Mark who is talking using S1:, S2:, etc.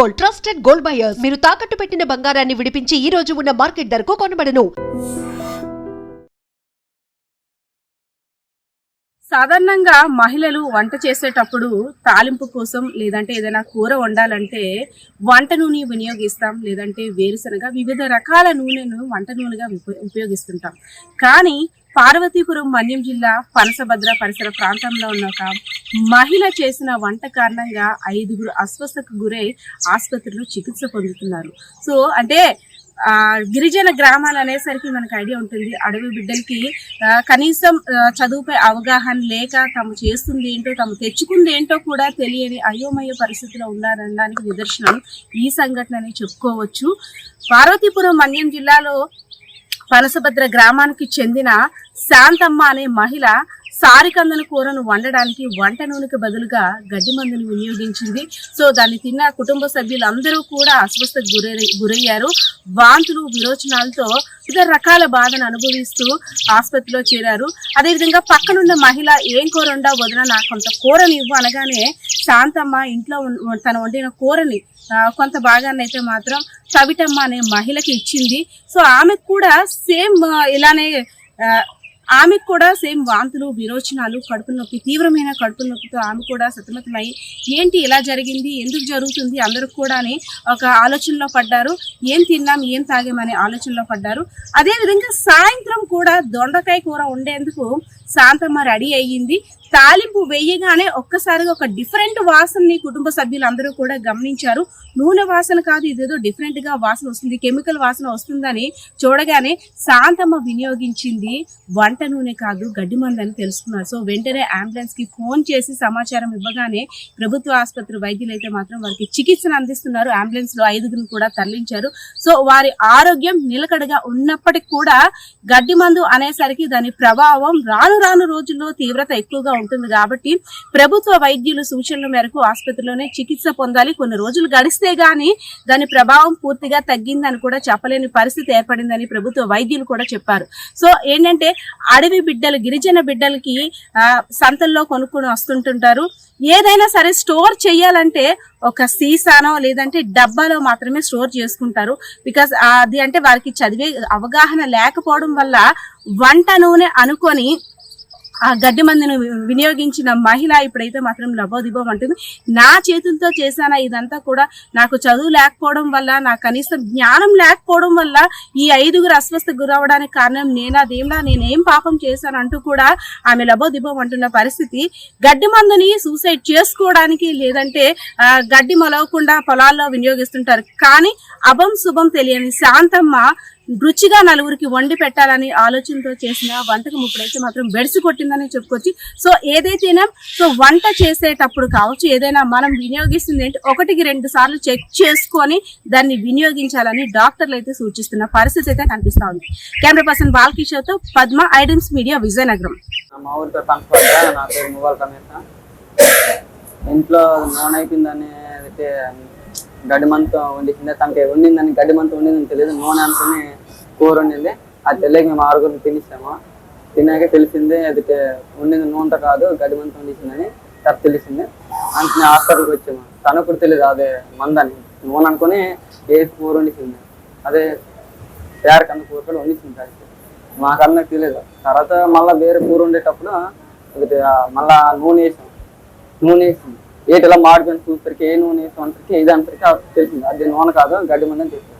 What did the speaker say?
S1: Gold trusted gold buyers. మీరు తాకట్టు పెట్టిన బంగారాన్ని విడిపించి ఈ రోజు ఉన్న మార్కెట్ ధరకు కొనబడను.
S2: సాధారణంగా మహిళలు వంట చేసేటప్పుడు తాలింపు కోసం లేదంటే ఏదైనా కూర వండాలంటే వంట నూనె వినియోగిస్తాం లేదంటే వేరుశనగ వివిధ రకాల నూనెను వంట నూనెగా ఉపయోగిస్తుంటాం. కానీ పార్వతీపురం మన్యం జిల్లా పనసభద్ర పరిసర ప్రాంతంలో ఉన్న ఒక మహిళ చేసిన వంట కారణంగా ఐదుగురు అస్వస్థకు గురై ఆసుపత్రిలో చికిత్స పొందుతున్నారు. సో అంటే గిరిజన గ్రామాలు అనేసరికి మనకు ఐడియా ఉంటుంది. అడవి బిడ్డలకి కనీసం చదువుపై అవగాహన లేక తాము చేస్తుంది ఏంటో తాము తెచ్చుకుంది ఏంటో కూడా తెలియని అయోమయ పరిస్థితిలో ఉన్నారనడానికి నిదర్శనం ఈ సంఘటనని చెప్పుకోవచ్చు. పార్వతీపురం మన్యం జిల్లాలో పనసభద్ర గ్రామానికి చెందిన శాంతమ్మ అనే మహిళ సారికందల కూరను వండడానికి వంట నూనెకి బదులుగా గడ్డి మందును వినియోగించింది. సో దాన్ని తిన్న కుటుంబ సభ్యులందరూ కూడా అస్వస్థకు గురై గురయ్యారు. వాంతులు విరోచనాలతో వివిధ రకాల బాధను అనుభవిస్తూ ఆసుపత్రిలో చేరారు. అదేవిధంగా పక్కనున్న మహిళ ఏం కూర ఉండా వదిన? నాకు కొంత కూరని ఇవ్వు అనగానే శాంతమ్మ ఇంట్లో తన తను వండిన కూరని కొంత భాగాన్ని అయితే మాత్రం చవిటమ్మ అనే మహిళకి ఇచ్చింది. సో ఆమెకు కూడా సేమ్ ఇలానే ఆమెకు కూడా సేమ్ వాంతులు విరోచనాలు కడుపు నొప్పి తీవ్రమైన కడుపు నొప్పితో ఆమె కూడా సతమతమై ఏంటి ఇలా జరిగింది ఎందుకు జరుగుతుంది అందరూ కూడా ఒక ఆలోచనలో పడ్డారు ఏం తిన్నాం ఏం తాగామనే ఆలోచనలో పడ్డారు. అదేవిధంగా సాయంత్రం కూడా దొండకాయ కూర ఉండేందుకు శాంతమ్మ రెడీ అయ్యింది. తాలింపు వేయగానే ఒక్కసారిగా ఒక డిఫరెంట్ వాసనని కుటుంబ సభ్యులందరూ కూడా గమనించారు. నూనె వాసన కాదు ఇదేదో డిఫరెంట్గా వాసన వస్తుంది కెమికల్ వాసన వస్తుందని చూడగానే శాంతమ్మ వినియోగించింది. వంట నూనె కాదు గడ్డి మందని తెలుసుకున్నారు. సో వెంటనే అంబులెన్స్కి ఫోన్ చేసి సమాచారం ఇవ్వగానే ప్రభుత్వ ఆసుపత్రి వైద్యులు అయితే మాత్రం వారికి చికిత్సను అందిస్తున్నారు. అంబులెన్స్లో ఐదుగురిని కూడా తరలించారు. సో వారి ఆరోగ్యం నిలకడగా ఉన్నప్పటికీ కూడా గడ్డి మందు అనేసరికి దాని ప్రభావం రాను రాను రోజుల్లో తీవ్రత ఎక్కువగా ఉంటుంది కాబట్టి ప్రభుత్వ వైద్యులు సూచనల మేరకు ఆసుపత్రిలోనే చికిత్స పొందాలి. కొన్ని రోజులు గడిస్తే గాని దాని ప్రభావం పూర్తిగా తగ్గిందని కూడా చెప్పలేని పరిస్థితి ఏర్పడిందని ప్రభుత్వ వైద్యులు కూడా చెప్పారు. సో ఏంటంటే అడవి బిడ్డలు గిరిజన బిడ్డలకి సంతల్లో కొనుక్కొని వస్తుంటుంటారు. ఏదైనా సరే స్టోర్ చేయాలంటే ఒక సీసానో లేదంటే డబ్బాలో మాత్రమే స్టోర్ చేసుకుంటారు. బికాస్ అది అంటే వారికి చదివే అవగాహన లేకపోవడం వల్ల వంట నూనె అనుకొని ఆ గడ్డి మందును వినియోగించిన మహిళ ఇప్పుడైతే మాత్రం లబోదిబో అంటుంది. నా చేతులతో చేశాన ఇదంతా కూడా? నాకు చదువు లేకపోవడం వల్ల నా కనీసం జ్ఞానం లేకపోవడం వల్ల ఈ ఐదుగురు అస్వస్థ గురవడానికి కారణం నేనా దేవుడా నేనేం పాపం చేశాను అంటూ కూడా ఆమె లబోదిబో అంటున్న పరిస్థితి. గడ్డి మందుని సూసైడ్ చేసుకోవడానికి లేదంటే ఆ, గడ్డి మొలవకుండా పొలాల్లో వినియోగిస్తుంటారు. కానీ అభం శుభం తెలియని శాంతమ్మ రుచిగా నలుగురికి వండి పెట్టాలని ఆలోచనతో చేసిన వంటకం ఇప్పుడైతే మాత్రం బెడిసి కొట్టిందని చెప్పుకోవచ్చు. సో ఏదైతేనే సో వంట చేసేటప్పుడు కావచ్చు ఏదైనా మనం వినియోగిస్తుంది ఏంటి ఒకటికి రెండు సార్లు చెక్ చేసుకొని దాన్ని వినియోగించాలని డాక్టర్లు అయితే సూచిస్తున్న పరిస్థితి అయితే కనిపిస్తూ ఉంది. కెమెరా పర్సన్ బాలకిషోర్తో పద్మ ఐడెన్స్ మీడియా విజయనగరం.
S3: మా నా పేరు ఇంట్లో నూనె అయిపోయిందని అయితే గడ్డి మంత్ వండించింది తనకి వండిందని గడ్డి మంత్ వండిందని తెలియదు. నూనె అనుకుని కూర వండింది అది తెల్లకి మేము ఆరుగురిని తినేసాము. తిన్నాక తెలిసింది అది తే- వండింది కాదు గడ్డి మంతు వండించిందని తర్వాత తెలిసింది. అంటే హాస్పిటల్కి వచ్చాము. తనకు కూడా తెలియదు అదే మందని. నూనె అనుకుని ఏ కూర వండించింది అదే తయారు కన్నా కూర కూడా వండించింది దానికి. మాకన్నా తెలియదు. తర్వాత మళ్ళీ వేరే కూర వండేటప్పుడు అది మళ్ళా నూనె వేసాం. నూనె వేసింది ఏటిలా మాడిపోయిన చూసరికి ఏ నూనె వేసాం అంతరికి ఇది అంతరికి తెలిసింది. అది నూనె కాదు గడ్డి మందని తెలిసింది.